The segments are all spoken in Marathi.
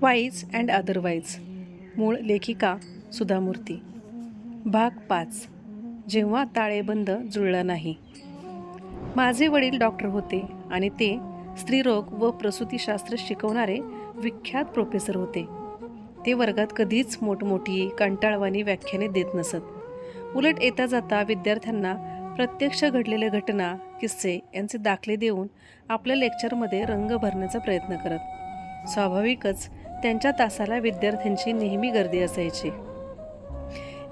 Wise and otherwise. मूळ लेखिका सुधामूर्ती. भाग पाच. जेव्हा ताळेबंद जुळला नाही. माझे वडील डॉक्टर होते आणि ते स्त्रीरोग व प्रसूतीशास्त्र शिकवणारे विख्यात प्रोफेसर होते. ते वर्गात कधीच मोठमोठी कंटाळवाणी व्याख्याने देत नसत. उलट येता जाता विद्यार्थ्यांना प्रत्यक्ष घडलेल्या घटना किस्से यांचे दाखले देऊन आपल्या लेक्चरमध्ये रंग भरण्याचा प्रयत्न करत. स्वाभाविकच त्यांच्या तासाला विद्यार्थ्यांची नेहमी गर्दी असायची.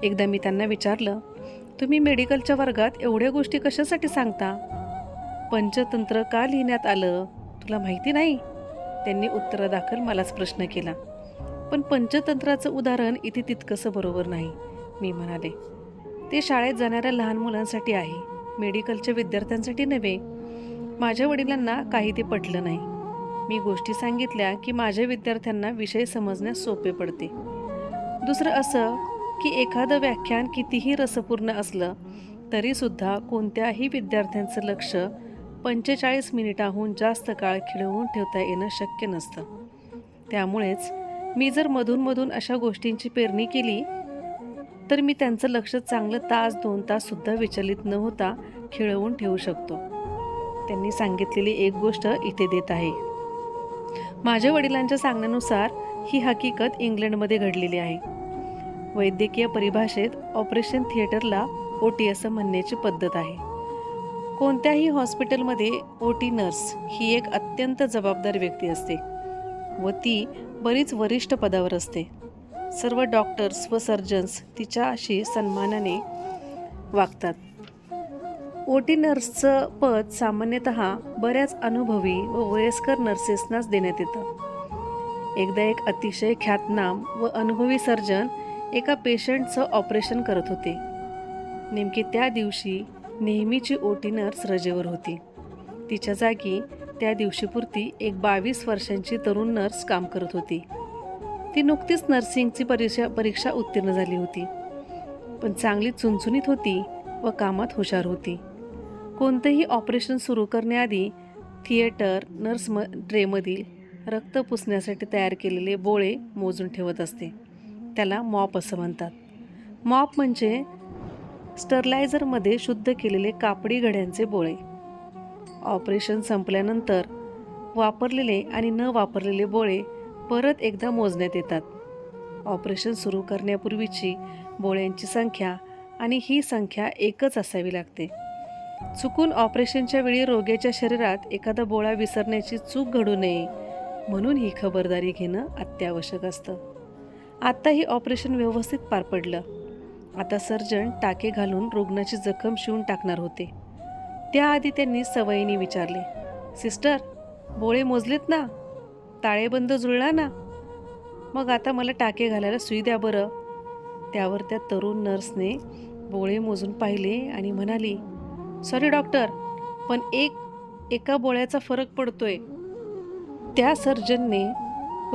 एकदा मी त्यांना विचारलं तुम्ही मेडिकलच्या वर्गात एवढ्या गोष्टी कशासाठी सांगता? पंचतंत्र का लिहिण्यात आलं? तुला माहिती नाही? त्यांनी उत्तरादाखल मलाच प्रश्न केला. पण पंचतंत्राचं उदाहरण इथे तितकंसं बरोबर नाही मी म्हणाले. ते शाळेत जाणाऱ्या लहान मुलांसाठी आहे मेडिकलच्या विद्यार्थ्यांसाठी नव्हे. माझ्या वडिलांना काही ते पटलं नाही. मी गोष्टी सांगितल्या की माझ्या विद्यार्थ्यांना विषय समजण्यास सोपे पडते. दुसरं असं की एखादं व्याख्यान कितीही रसपूर्ण असलं तरीसुद्धा कोणत्याही विद्यार्थ्यांचं लक्ष पंचेचाळीस मिनिटाहून जास्त काळ खिळवून ठेवता येणं शक्य नसतं. त्यामुळेच मी जर मधूनमधून अशा गोष्टींची पेरणी केली तर मी त्यांचं लक्ष चांगलं तास दोन ताससुद्धा विचलित न होता खिळवून ठेवू शकतो. त्यांनी सांगितलेली एक गोष्ट इथे देत आहे. माझ्या वडिलांच्या सांगण्यानुसार ही हकीकत इंग्लंडमध्ये घडलेली आहे. वैद्यकीय परिभाषेत ऑपरेशन थिएटरला ओ टी असं म्हणण्याची पद्धत आहे. कोणत्याही हॉस्पिटलमध्ये ओ टी नर्स ही एक अत्यंत जबाबदार व्यक्ती असते व ती बरीच वरिष्ठ पदावर असते. सर्व डॉक्टर्स व सर्जन्स तिच्याशी सन्मानाने वागतात. ओटी नर्सचं पद सामान्यतः बऱ्याच अनुभवी व वयस्कर नर्सेसनाच देण्यात येतं. एकदा एक अतिशय ख्यातनाम व अनुभवी सर्जन एका पेशंटचं ऑपरेशन करत होते. नेमके त्या दिवशी नेहमीची ओटी नर्स रजेवर होती. तिच्या जागी त्या दिवशीपुरती एक बावीस वर्षांची तरुण नर्स काम करत होती. ती नुकतीच नर्सिंगची परीक्षा परीक्षा उत्तीर्ण झाली होती. पण चांगली चुणचुणीत होती व कामात हुशार होती. कोणतंही ऑपरेशन सुरू करण्याआधी थिएटर नर्स म ट्रेमधील रक्त पुसण्यासाठी तयार केलेले बोळे मोजून ठेवत असते. त्याला मॉप असं म्हणतात. मॉप म्हणजे स्टरलायझरमध्ये शुद्ध केलेले कापडी घड्यांचे बोळे. ऑपरेशन संपल्यानंतर वापरलेले आणि न वापरलेले बोळे परत एकदा मोजण्यात येतात. ऑपरेशन सुरू करण्यापूर्वीची बोळ्यांची संख्या आणि ही संख्या एकच असावी लागते. चुकून ऑपरेशनच्या वेळी रोग्याच्या शरीरात एखादा बोळा विसरण्याची चूक घडू नये म्हणून ही खबरदारी घेणं अत्यावश्यक असतं. आत्ताही ऑपरेशन व्यवस्थित पार पडलं. आता सर्जन टाके घालून रुग्णाची जखम शिवून टाकणार होते. त्याआधी त्यांनी सवयीने विचारले सिस्टर बोळे मोजलेत ना? ताळेबंद जुळला ना? मग आता मला टाके घालायला सुई द्या बरं. त्यावर त्या तरुण नर्सने बोळे मोजून पाहिले आणि म्हणाली सॉरी डॉक्टर पण एक एका बोळ्याचा फरक पडतोय. त्या सर्जनने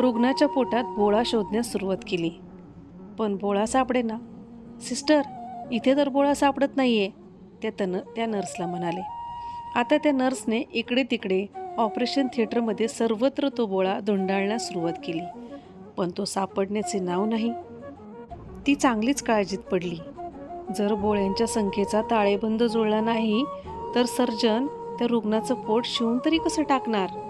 रुग्णाच्या पोटात बोळा शोधण्यास सुरुवात केली. पण बोळा सापडे ना सिस्टर इथे तर बोळा सापडत नाही आहे त्या तन त्या नर्सला म्हणाले. आता त्या नर्सने इकडे तिकडे ऑपरेशन थिएटरमध्ये सर्वत्र तो बोळा धुंडाळण्यास सुरुवात केली. पण तो सापडण्याचे नाव नाही. ती चांगलीच काळजीत पडली. जर बोळ्यांच्या संख्येचा ताळेबंद जुळला नाही तर सर्जन त्या रुग्णाचं पोट शिवून तरी कसं टाकणार?